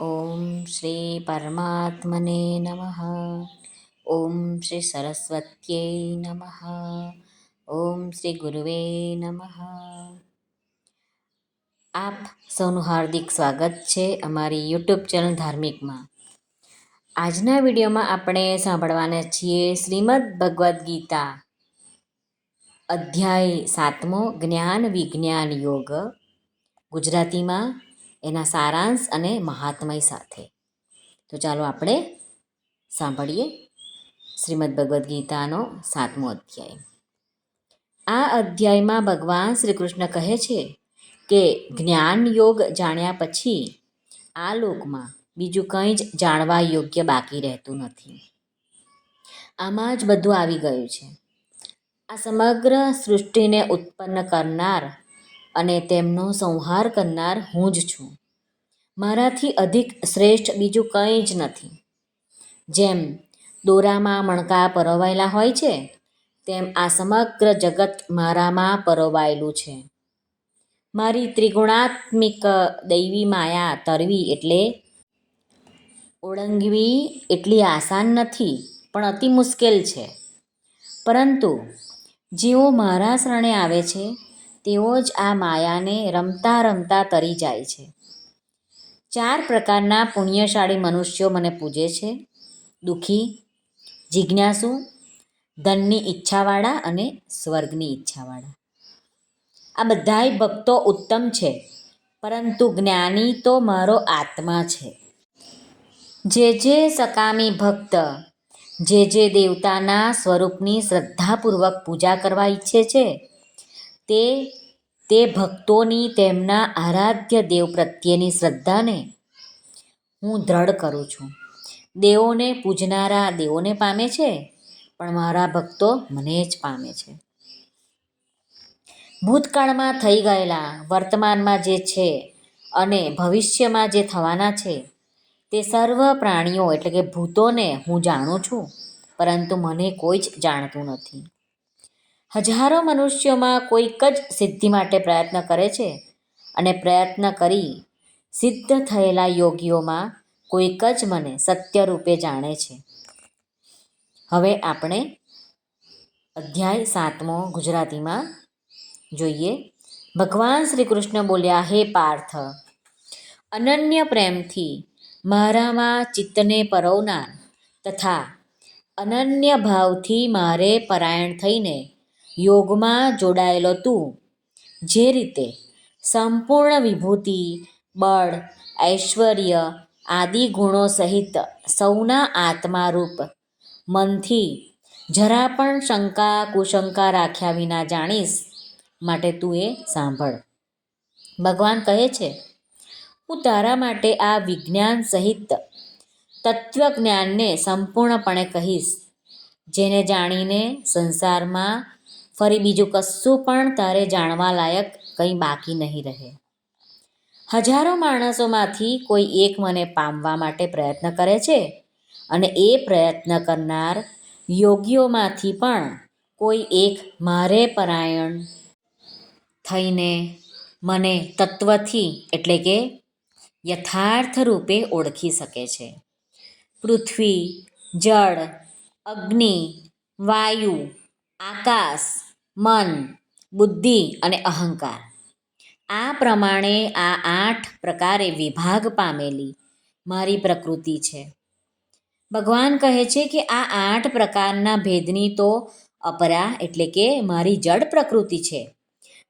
ઓમ શ્રી પરમાત્મને નમઃ ઓમ શ્રી સરસ્વત્યై નમઃ ઓમ શ્રી ગુરુવે નમઃ આપ સૌનું હાર્દિક સ્વાગત છે અમારી યુટ્યુબ ચેનલ ધાર્મિકમાં. આજના વિડીયોમાં આપણે સાંભળવાના છીએ શ્રીમદ ભગવદ્ ગીતા, અધ્યાય સાતમો જ્ઞાન વિજ્ઞાન યોગ, ગુજરાતીમાં એના સારાંશ અને મહાત્મય સાથે. તો ચાલો આપણે સાંભળીએ શ્રીમદ ભગવદ્ ગીતાનો સાતમો અધ્યાય. આ અધ્યાયમાં ભગવાન શ્રી કૃષ્ણ કહે છે કે જ્ઞાન યોગ જાણ્યા પછી આ લોકમાં બીજું કંઈ જ જાણવા યોગ્ય બાકી રહેતું નથી. આમાં જ બધું આવી ગયું છે. આ સમગ્ર સૃષ્ટિને ઉત્પન્ન કરનાર અને તેમનો સંહાર કરનાર હું જ છું. મારાથી અધિક શ્રેષ્ઠ બીજું કંઈ જ નથી. જેમ દોરામાં મણકા પરોવાયેલા હોય છે, તેમ આ સમગ્ર જગત મારામાં પરોવાયેલું છે. મારી ત્રિગુણાત્મિક દૈવી માયા તરવી એટલે ઓળંગવી એટલી આસાન નથી, પણ અતિ મુશ્કેલ છે. પરંતુ જેઓ મારા શરણે આવે છે, તેઓ જ આ માયાને રમતા રમતા તરી જાય છે. ચાર પ્રકારના પુણ્યશાળી મનુષ્યો મને પૂજે છે. દુઃખી, જિજ્ઞાસુ, ધનની ઈચ્છાવાળા અને સ્વર્ગની ઈચ્છાવાળા. આ બધાય ભક્તો ઉત્તમ છે, પરંતુ જ્ઞાની તો મારો આત્મા છે. જે જે સકામી ભક્ત, જે જે દેવતાના સ્વરૂપની શ્રદ્ધાપૂર્વક પૂજા કરવા ઈચ્છે છે, તે તે ભક્તોની તેમના આરાધ્ય દેવ પ્રત્યેની શ્રદ્ધાને હું દ્રઢ કરું છું. દેવોને પૂજનારા દેવોને પામે છે, પણ મારા ભક્તો મને જ પામે છે. ભૂતકાળમાં થઈ ગયેલા વર્તમાનમાં જે છે અને ભવિષ્યમાં જે થવાના છે, તે સર્વ પ્રાણીઓ એટલે કે ભૂતોને હું જાણું છું, પરંતુ મને કોઈ જ જાણતું નથી. હજારો મનુષ્યોમાં કોઈક જ સિદ્ધિ માટે પ્રયત્ન કરે છે અને પ્રયત્ન કરી સિદ્ધ થયેલા યોગીઓમાં કોઈક જ મને સત્ય રૂપે જાણે છે. હવે આપણે અધ્યાય સાતમો ગુજરાતીમાં જોઈએ. ભગવાન શ્રી કૃષ્ણ બોલ્યા, હે પાર્થ, અનન્ય પ્રેમથી મારામાં ચિત્તને પરવનાર તથા અનન્ય ભાવથી મારે પરાયણ થઈને યોગમાં જોડાયેલો તું. જે રીતે સંપૂર્ણ વિભૂતિ, બળ, ઐશ્વર્ય આદિ ગુણો સહિત સૌના આત્મારૂપ મનથી જરા પણ શંકા કુશંકા રાખ્યા વિના જાણીશ માટે તું એ સાંભળ. ભગવાન કહે છે, હું તારા માટે આ વિજ્ઞાન સહિત તત્વજ્ઞાનને સંપૂર્ણપણે કહીશ, જેને જાણીને સંસારમાં ફરી બીજું કશું પણ તારે જાણવા લાયક કંઈ બાકી નહીં રહે. હજારો માણસોમાંથી કોઈ એક મને પામવા માટે પ્રયત્ન કરે છે અને એ પ્રયત્ન કરનાર યોગીઓમાંથી પણ કોઈ એક મારે પરાયણ થઈને મને તત્વથી એટલે કે યથાર્થ રૂપે ઓળખી શકે છે. પૃથ્વી, જળ, અગ્નિ, વાયુ, આકાશ મન, બુદ્ધિ અને અહંકાર. આ પ્રમાણે આ આઠ પ્રકારે વિભાગ પામેલી મારી પ્રકૃતિ છે. ભગવાન કહે છે કે આ આઠ પ્રકારના ભેદની તો અપરા એટલે કે મારી જડ પ્રકૃતિ છે.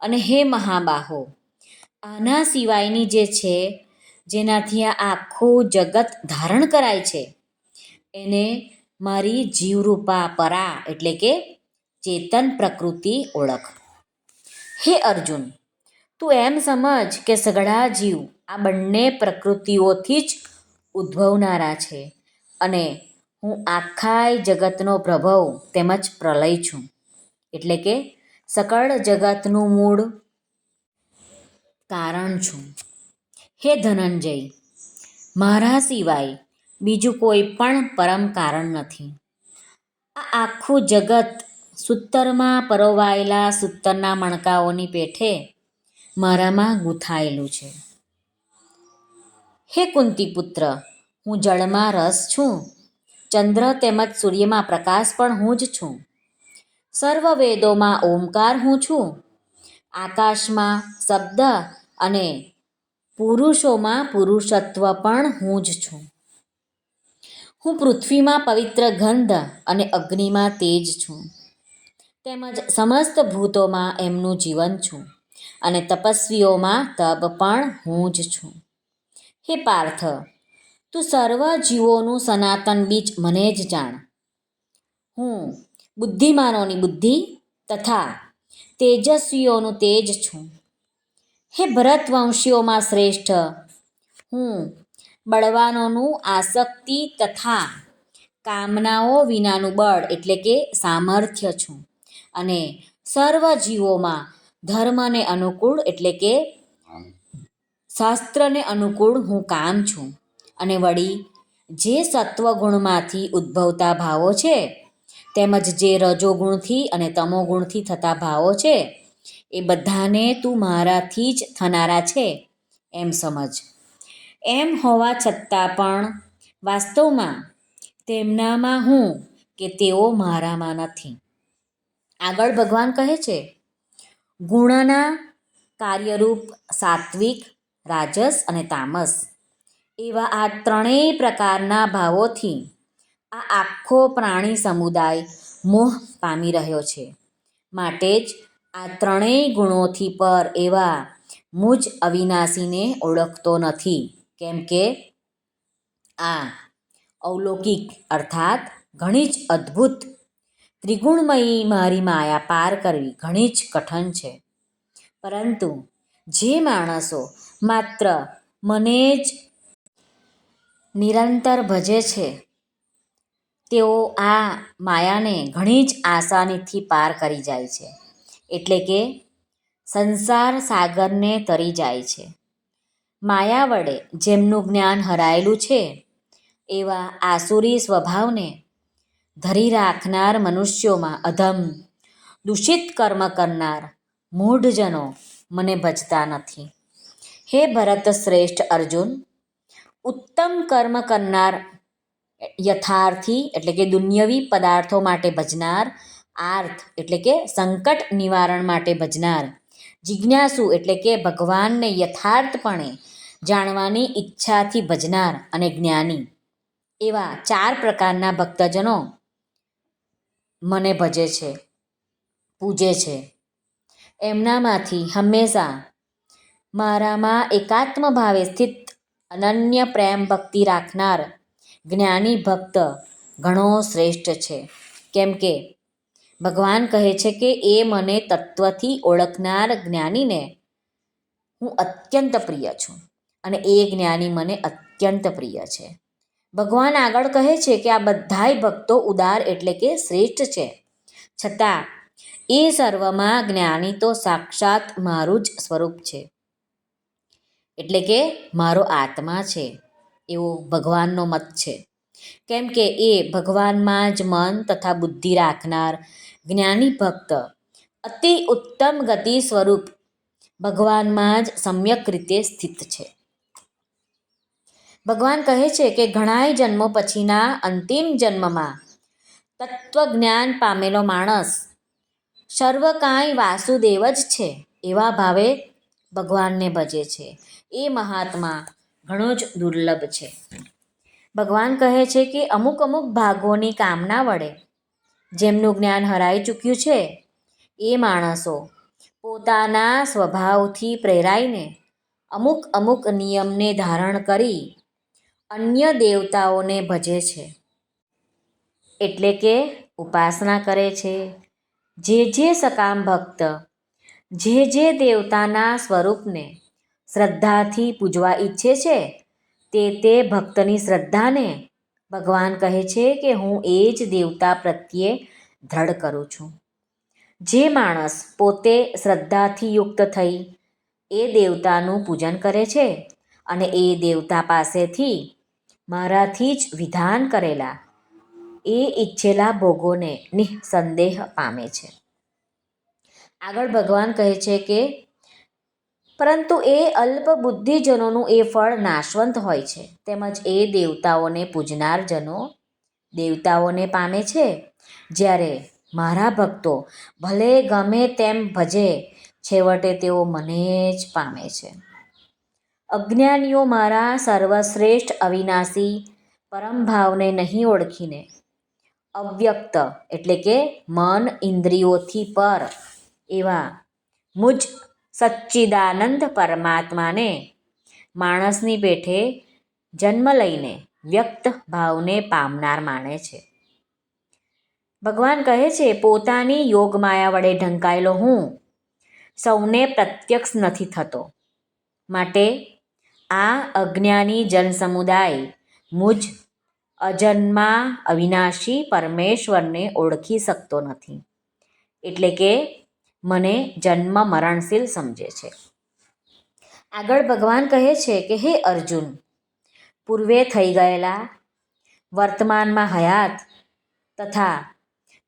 અને હે મહાબાહો, આના સિવાયની જે છે, જેનાથી આ આખું જગત ધારણ કરાય છે, એને મારી જીવરૂપા પરા એટલે કે ચેતન પ્રકૃતિ ઓળખ. હે અર્જુન, તું એમ સમજ કે સઘળા જીવ આ બંને પ્રકૃતિઓથી જ ઉદ્ભવનારા છે અને હું આખાય જગતનો પ્રભવ તેમજ પ્રલય છું. એટલે કે સકળ જગતનું મૂળ કારણ છું. હે ધનંજય, મારા સિવાય બીજું કોઈ પણ પરમ કારણ નથી. આ આખું જગત સૂતરમાં પરોવાયેલા સૂતરના મણકાઓની પેઠે મારામાં ગૂંથાયેલું છે. હે કુંતી પુત્ર હું જળમાં રસ છું. ચંદ્ર તેમજ સૂર્યમાં પ્રકાશ પણ હું જ છું. સર્વ વેદોમાં ઓમકાર હું છું. આકાશમાં શબ્દ અને પુરુષોમાં પુરુષત્વ પણ હું જ છું. હું પૃથ્વીમાં પવિત્ર ગંધ અને અગ્નિમાં તેજ છું. તેમજ સમસ્ત ભૂતોમાં એમનું જીવન છું અને તપસ્વીઓમાં તપ પણ હું જ છું. હે પાર્થ, તું સર્વ જીવોનું સનાતન બીજ મને જ જાણ. હું બુદ્ધિમાનોની બુદ્ધિ તથા તેજસ્વીઓનું તેજ છું. હે ભરતવંશીઓમાં શ્રેષ્ઠ, હું બળવાનોનું આસક્તિ તથા કામનાઓ વિનાનું બળ એટલે કે સામર્થ્ય છું. અને સર્વ જીવોમાં ધર્મને અનુકૂળ એટલે કે શાસ્ત્રને અનુકૂળ હું કામ છું. અને વળી જે સત્વગુણમાંથી ઉદ્ભવતા ભાવો છે તેમજ જે રજોગુણથી અને તમોગુણથી થતા ભાવો છે એ બધાને તું મારાથી જ થનારા છે એમ સમજ. એમ હોવા છતાં પણ વાસ્તવમાં તેમનામાં હું કે તેઓ મારામાં નથી. આગળ ભગવાન કહે છે, ગુણના કાર્યરૂપ સાત્વિક, રાજસ અને તામસ. એવા આ ત્રણેય પ્રકારના ભાવોથી આ આખો પ્રાણી સમુદાય મોહ પામી રહ્યો છે. માટે જ આ ત્રણેય ગુણોથી પર એવા મુજ અવિનાશીને ઓળખતો નથી. કેમ કે આ અવલૌકિક અર્થાત ઘણી જ અદ્ભુત ત્રિગુણમયી મારી માયા પાર કરવી ઘણી જ કઠણ છે. પરંતુ જે માણસો માત્ર મને જ નિરંતર ભજે છે, તેઓ આ માયાને ઘણી જ આસાનીથી પાર કરી જાય છે, એટલે કે સંસાર સાગરને તરી જાય છે. માયા વડે જેમનું જ્ઞાન હરાયેલું છે, એવા આસુરી સ્વભાવને ધરી રાખનાર મનુષ્યોમાં અધમ. દૂષિત કર્મ કરનાર મૂઢજનો મને ભજતા નથી. હે ભરત શ્રેષ્ઠ અર્જુન, ઉત્તમ કર્મ કરનાર યથાર્થી એટલે કે દુન્યવી પદાર્થો માટે ભજનાર, આર્થ એટલે કે સંકટ નિવારણ માટે ભજનાર, જિજ્ઞાસુ એટલે કે ભગવાનને યથાર્થપણે જાણવાની ઈચ્છાથી ભજનાર અને જ્ઞાની એવા ચાર પ્રકારના ભક્તજનો મને ભજે છે, પૂજે છે. એમનામાંથી હંમેશા મારામાં એકાત્મ ભાવે સ્થિત અનન્ય પ્રેમ ભક્તિ રાખનાર જ્ઞાની ભક્ત ઘણો શ્રેષ્ઠ છે. કેમ કે ભગવાન કહે છે કે એ મને તત્વથી ઓળખનાર જ્ઞાનીને હું અત્યંત પ્રિય છું અને એ જ્ઞાની મને અત્યંત પ્રિય છે. ભગવાન આગળ કહે છે કે આ બધાય ભક્તો ઉદાર એટલે કે શ્રેષ્ઠ છે. છતાં, એ સર્વમાં જ્ઞાની તો સાક્ષાત મારું જ સ્વરૂપ છે. એટલે કે મારો આત્મા છે. એવો ભગવાનનો મત છે. કેમ કે એ ભગવાનમાં જ મન તથા બુદ્ધિ રાખનાર જ્ઞાની ભક્ત અતિ ઉત્તમ ગતિ સ્વરૂપ ભગવાનમાં જ સમ્યક રીતે સ્થિત છે. ભગવાન કહે છે કે ઘણાય જન્મો પછીના અંતિમ જન્મમાં તત્વજ્ઞાન પામેલો માણસ સર્વ કાંઈ વાસુદેવ જ છે એવા ભાવે ભગવાનને ભજે છે. એ મહાત્મા ઘણો જ દુર્લભ છે. ભગવાન કહે છે કે અમુક અમુક ભાગોની કામના વડે જેમનું જ્ઞાન હરાઈ ચૂક્યું છે, એ માણસો પોતાના સ્વભાવથી પ્રેરાઈને અમુક અમુક નિયમને ધારણ કરી અન્ય દેવતાઓને ભજે છે. એટલે કે ઉપાસના કરે છે. જે જે સકામ ભક્ત, જે જે દેવતાના સ્વરૂપને શ્રદ્ધાથી પૂજવા ઈચ્છે છે, તે તે ભક્તની શ્રદ્ધાને ભગવાન કહે છે કે હું એ જ દેવતા પ્રત્યે દ્રઢ કરું છું. જે માણસ પોતે શ્રદ્ધાથી યુક્ત થઈ એ દેવતાનું પૂજન કરે છે અને એ દેવતા પાસેથી મારાથી જ વિધાન કરેલા. એ ઈચ્છેલા ભોગોને નિઃસંદેહ પામે છે. આગળ ભગવાન કહે છે કે, પરંતુ એ અલ્પ બુદ્ધિજનોનું એ ફળ નાશવંત હોય છે. તેમજ એ દેવતાઓને પૂજનાર જનો દેવતાઓને પામે છે. જ્યારે મારા ભક્તો ભલે ગમે તેમ ભજે, છેવટે તેઓ મને જ પામે છે. અજ્ઞાનીઓ મારા સર્વશ્રેષ્ઠ અવિનાશી, પરમ ભાવને નહીં ઓળખીને. અવ્યક્ત એટલે કે મન ઇન્દ્રિયોથી પર. એવા. મુજ સચ્ચિદાનંદ પરમાત્માને. માણસની પેઠે જન્મ લઈને વ્યક્ત ભાવને પામનાર માણે છે. ભગવાન કહે છે, પોતાની યોગમાયા વડે ઢંકાયેલો હું. સૌને પ્રત્યક્ષ નથી થતો. માટે આ અજ્ઞાની જનસમુદાય મુજ અજન્મા અવિનાશી પરમેશ્વરને ઓળખી શકતો નથી. એટલે કે મને જન્મ મરણશીલ સમજે છે. આગળ ભગવાન કહે છે કે, હે અર્જુન, પૂર્વે થઈ ગયેલા વર્તમાનમાં હયાત તથા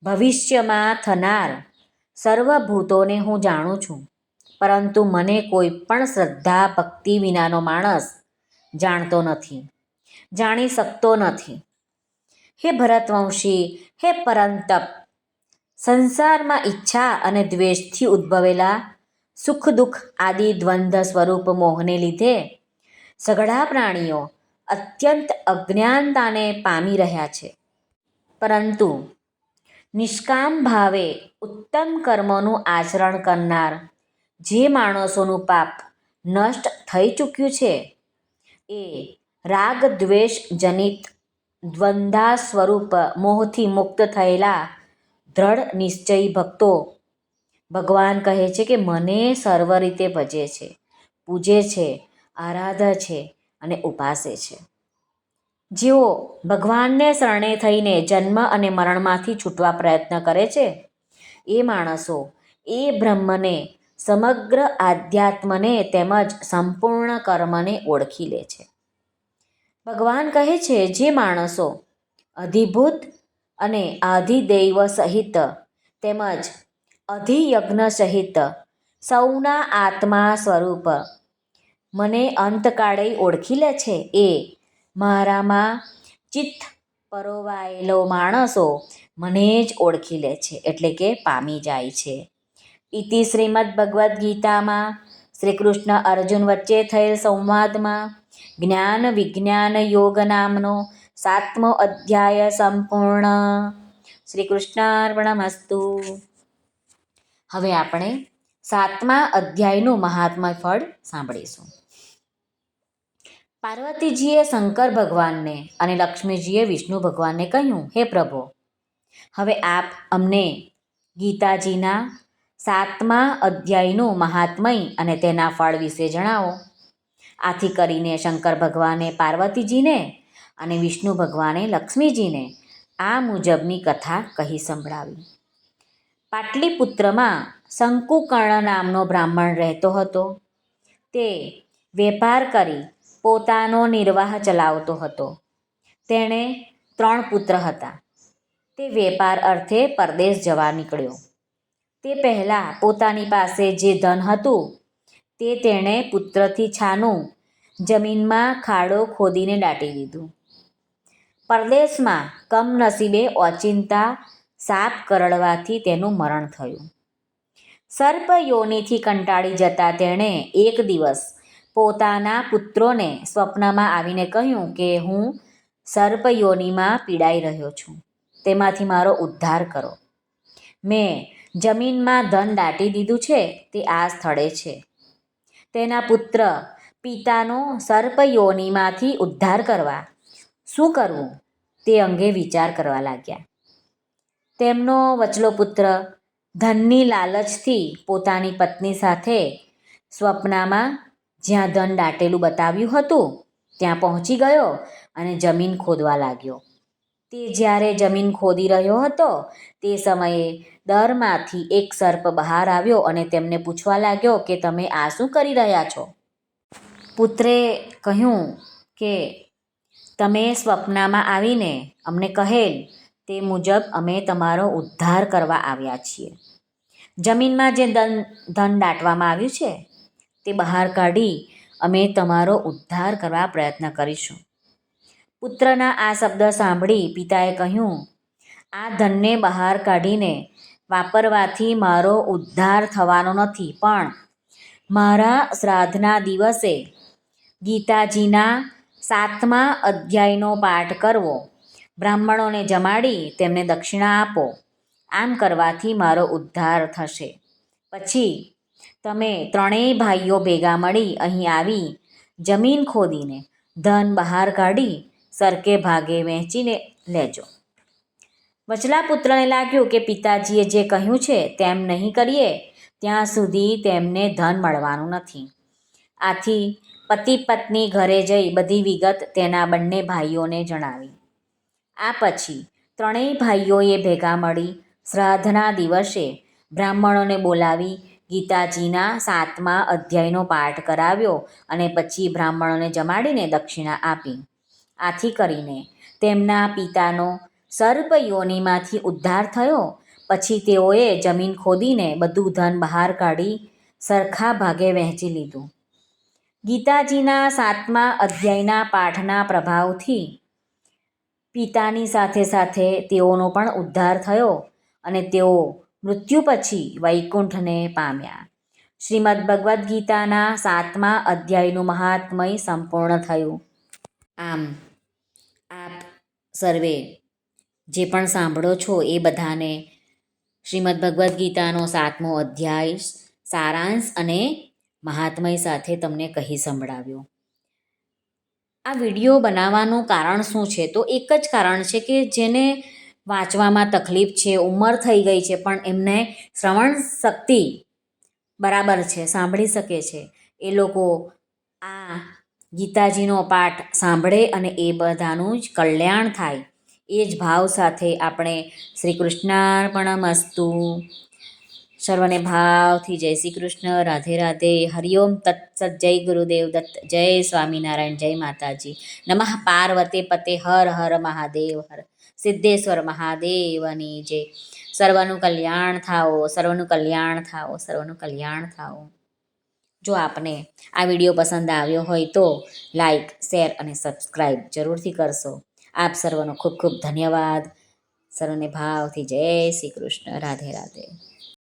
ભવિષ્યમાં થનાર સર્વભૂતોને હું જાણું છું. પરંતુ મને કોઈ પણ શ્રદ્ધા, ભક્તિ વિનાનો માણસ જાણતો નથી, જાણી શકતો નથી. હે ભરતવંશી, હે પરંતપ, સંસારમાં ઈચ્છા અને દ્વેષથી ઉદ્ભવેલા સુખ દુઃખ આદિ દ્વંદ્વ સ્વરૂપ મોહને લીધે સઘળા પ્રાણીઓ અત્યંત અજ્ઞાનતાને પામી રહ્યા છે. પરંતુ નિષ્કામ ભાવે ઉત્તમ કર્મોનું આચરણ કરનાર જે માણસોનું પાપ નષ્ટ થઈ ચૂક્યું છે, એ રાગ દ્વેષ જનિત દ્વંદ્વા સ્વરૂપ મોહથી મુક્ત થયેલા દ્રઢ નિશ્ચયી ભક્તો ભગવાન કહે છે કે મને સર્વ રીતે ભજે છે, પૂજે છે, આરાધે છે અને ઉપાસે છે. જેઓ ભગવાનને શરણે થઈને જન્મ અને મરણમાંથી છૂટવા પ્રયત્ન કરે છે, એ માણસો એ બ્રહ્મને સમગ્ર આધ્યાત્મને તેમજ સંપૂર્ણ કર્મને ઓળખી લે છે. ભગવાન કહે છે, જે માણસો અધિભૂત અને આધિદૈવ સહિત તેમજ અધિયજ્ઞ સહિત સૌના આત્મા સ્વરૂપ મને અંતકાળે ઓળખી લે છે, એ મારામાં ચિત્ત પરોવાયેલો માણસો મને જ ઓળખી લે છે, એટલે કે પામી જાય છે. ઇતિ શ્રીમદ ભગવદ્ ગીતામાં. શ્રી કૃષ્ણ અર્જુન વચ્ચે થયેલ સંવાદમાં જ્ઞાન વિજ્ઞાન યોગ નામનો સાતમો અધ્યાય સંપૂર્ણ. શ્રી કૃષ્ણાર્પણમસ્તુ હવે આપણે સાતમા અધ્યાયનું મહાત્મા ફળ સાંભળીશું. પાર્વતીજીએ શંકર ભગવાનને અને લક્ષ્મીજીએ વિષ્ણુ ભગવાનને કહ્યું, હે પ્રભુ, હવે આપ અમને ગીતાજીના સાતમા અધ્યાયનું મહાત્મય અને તેના ફળ વિશે જણાવો. આથી કરીને શંકર ભગવાને પાર્વતીજીને અને વિષ્ણુ ભગવાને લક્ષ્મીજીને આ મુજબની કથા કહી સંભળાવી. પાટલીપુત્રમાં શંકુકર્ણ નામનો બ્રાહ્મણ રહેતો હતો. તે વેપાર કરી પોતાનો નિર્વાહ ચલાવતો હતો. તેણે ત્રણ પુત્ર હતા. તે વેપાર અર્થે પરદેશ જવા નીકળ્યો. તે પહેલાં પોતાની પાસે જે ધન હતું, તે તેણે પુત્રથી છાનું, જમીનમાં ખાડો ખોદીને દાટી દીધું. પરદેશમાં કમનસીબે ઓચિંતા સાપ કરડવાથી તેનું મરણ થયું. સર્પ યોનિથી કંટાળી જતા તેણે એક દિવસ પોતાના પુત્રોને સ્વપ્નમાં આવીને કહ્યું કે, હું સર્પ યોનિમાં પીડાઈ રહ્યો છું. તેમાંથી મારો ઉદ્ધાર કરો. મેં જમીનમાં ધન દાટી દીધું છે, તે આ સ્થળે છે. તેના પુત્ર પિતાનો સર્પ યોનિમાંથી ઉદ્ધાર કરવા. શું કરવું? તે અંગે વિચાર કરવા લાગ્યા. તેમનો વચલો પુત્ર ધનની લાલચથી પોતાની પત્ની સાથે સ્વપ્નમાં જ્યાં ધન દાટેલું બતાવ્યું હતું, ત્યાં પહોંચી ગયો અને જમીન ખોદવા લાગ્યો. તે જ્યારે જમીન ખોદી રહ્યો હતો, તે સમયે દરમાંથી એક સર્પ બહાર આવ્યો અને તેમને પૂછવા લાગ્યો કે, તમે આ શું કરી રહ્યા છો? પુત્રે કહ્યું કે, તમે સ્વપ્નમાં આવીને અમને કહેલ તે મુજબ અમે તમારો ઉદ્ધાર કરવા આવ્યા છીએ. જમીનમાં જે ધન ધન દાટવામાં આવ્યું છે, તે બહાર કાઢી અમે તમારો ઉદ્ધાર કરવા પ્રયત્ન કરીશું. પુત્રના આ શબ્દ સાંભળી પિતાએ કહ્યું, આ ધનને બહાર કાઢીને વાપરવાથી મારો ઉદ્ધાર થવાનો નથી, પણ મારા શ્રાદ્ધના દિવસે ગીતાજીના સાતમા અધ્યાયનો પાઠ કરવો. બ્રાહ્મણોને જમાડી તેમને દક્ષિણા આપો. આમ કરવાથી મારો ઉદ્ધાર થશે. પછી તમે ત્રણેય ભાઈઓ ભેગા મળી અહીં આવી જમીન ખોદીને ધન બહાર કાઢી સરકે ભાગે વહેંચીને લેજો. વચલા પુત્રને લાગ્યું કે પિતાજીએ જે કહ્યું છે તેમ નહીં કરીએ, ત્યાં સુધી તેમને ધન મળવાનું નથી. આથી પતિ પત્ની ઘરે જઈ બધી વિગત તેના બંને ભાઈઓને જણાવી. આ પછી ત્રણેય ભાઈઓએ ભેગા મળી શ્રાદ્ધના દિવસે બ્રાહ્મણોને બોલાવી ગીતાજીના સાતમા અધ્યાયનો પાઠ કરાવ્યો અને પછી બ્રાહ્મણોને જમાડીને દક્ષિણા આપી. આથી કરીને તેમના પિતાનો સર્પ યોનિમાંથી ઉદ્ધાર થયો. પછી તેઓએ જમીન ખોદીને બધું ધન બહાર કાઢી સરખા ભાગે વહેંચી લીધું. ગીતાજીના સાતમા અધ્યાયના પાઠના પ્રભાવથી પિતાની સાથે સાથે તેઓનો પણ ઉદ્ધાર થયો અને તેઓ મૃત્યુ પછી વૈકુંઠને પામ્યા. શ્રીમદ ભગવદ્ ગીતાના સાતમા અધ્યાયનું મહાત્મય સંપૂર્ણ થયું. આમ સર્વે. જે પણ સાંભળો છો એ બધાને શ્રીમદ ભગવદ્ ગીતાનો સાતમો અધ્યાય સારાંશ અને મહાત્મય સાથે તમને કહી સંભળાવ્યો. આ વીડિયો બનાવવાનું કારણ શું છે? તો એક જ કારણ છે કે જેને વાંચવામાં તકલીફ છે, ઉંમર થઈ ગઈ છે, પણ એમને શ્રવણ શક્તિ બરાબર છે, સાંભળી શકે છે. એ લોકો આ ગીતાજીનો પાઠ સાંભળે અને એ બધાનું જ કલ્યાણ થાય. એ જ ભાવ સાથે આપણે શ્રી કૃષ્ણાર્પણમસ્તુ સર્વને ભાવથી જય શ્રી કૃષ્ણ રાધે રાધે હરિઓમ તત્સત જય ગુરુદેવ દત્ત, જય સ્વામિનારાયણ, જય માતાજી. નમઃ પાર્વતે પતે, હર હર મહાદેવ હર. સિદ્ધેશ્વર મહાદેવની જય. સર્વનું કલ્યાણ થાઓ, સર્વનું કલ્યાણ થાઓ, સર્વનું કલ્યાણ થાઓ. જો આપને આ વીડિયો પસંદ આવ્યો હોય તો લાઈક, શેર અને સબસ્ક્રાઈબ જરૂરથી કરશો. આપ સર્વનો ખૂબ ખૂબ ધન્યવાદ. સર્વને ભાવથી જય શ્રી કૃષ્ણ. રાધે રાધે.